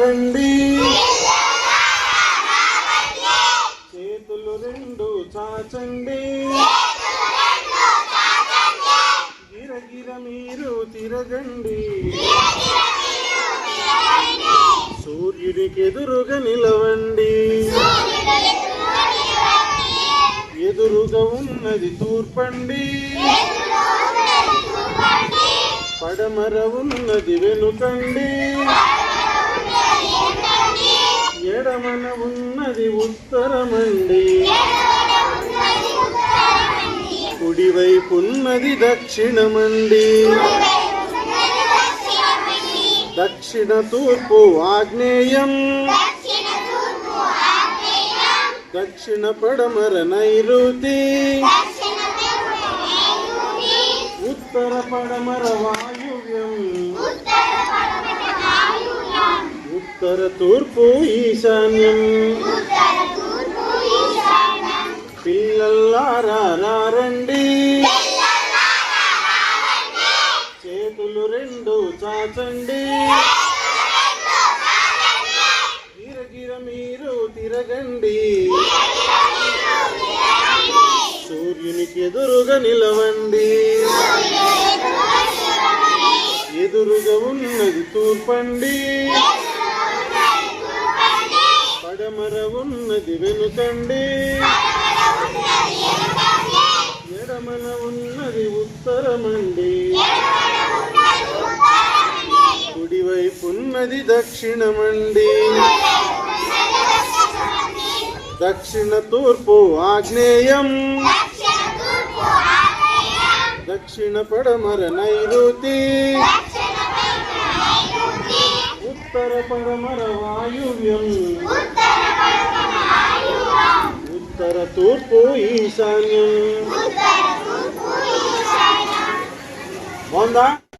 రండి చేతులు రెండు చాచండి. గిరగిర మీరు తిరగండి. సూర్యుడికి ఎదురుగా నిలవండి. ఎదురుగా ఉన్నది తూర్పండి. పడమర ఉన్నది వెనుకండి. ఎడమన ఉన్నది ఉత్తరమండి. కుడివైపున్నది దక్షిణమండి. దక్షిణ తూర్పు ఆగ్నేయం. దక్షిణ పడమర నైరుతి. ఉత్తర పడమర వాయువ్యం. ఉత్తర తూర్పు ఈశాన్యం. పిల్లల్లారా రండి. చేతులు రెండు చాచండి. గిరగిర మీరు తిరగండి. సూర్యునికి ఎదురుగా నిలవండి. ఎదురుగా ఉన్నది తూర్పండి. పడమర ఉన్నది వెనుకండి ఎడమన ఉన్నది ఉత్తరమండి కుడివైపున్నది దక్షిణమండి. దక్షిణ తూర్పు ఆగ్నేయం. దక్షిణ పడమర నైరుతి. ఉత్తర పడమర వాయువ్యం. ఉత్తర తూర్పు ఈశాన్యం బాగుందా